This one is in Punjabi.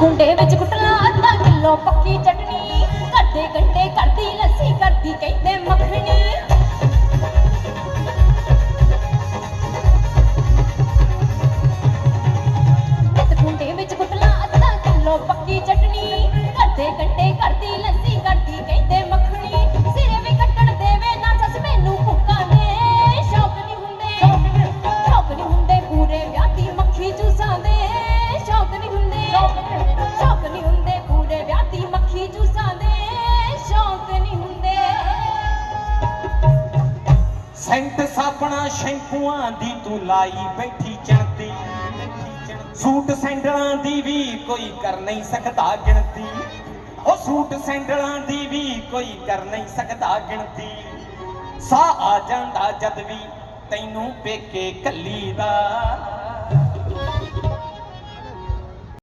ਕੁੰਡੇ ਵਿੱਚ ਕੁੱਟਣਾ, ਅੱਧਾ ਕਿਲੋ ਪੱਕੀ ਚਟਣੀ। ਕਰਦੇ ਗੰਡੇ ਕਰਦੀ, ਲੱਸੀ ਕਰਦੀ, ਕਹਿੰਦੇ ਮੱਖਣੀ। ਨਿੱਤ ਕੁੰਡੇ ਵਿੱਚ ਕੁੱਟਣਾ, ਅੱਧਾ ਕਿਲੋ ਪੱਕੀ ਚਟਣੀ। ਕਰਦੇ ਗੰਡੇ ਕਰਦੀ, ਲੱਸੀ ਸੈਂਟ ਸਾਬਣਾ ਸ਼ੈਂਪੂਆਂ ਦੀ ਤੂੰ ਲਾਈ ਬੈਠੀ ਚਣਦੀ ਸੂਟ ਸੈਂਡਲਾਂ ਦੀ ਵੀ ਕੋਈ ਕਰ ਨਹੀਂ ਸਕਦਾ ਗਿਣਤੀ। ਉਹ ਸੂਟ ਸੈਂਡਲਾਂ ਦੀ ਵੀ ਕੋਈ ਕਰ ਨਹੀਂ ਸਕਦਾ ਗਿਣਤੀ। ਸਾਹ ਆ ਜਾਂਦਾ ਜਦ ਵੀ ਤੈਨੂੰ ਪੇਕੇ ਕੱਲੀ ਦਾ।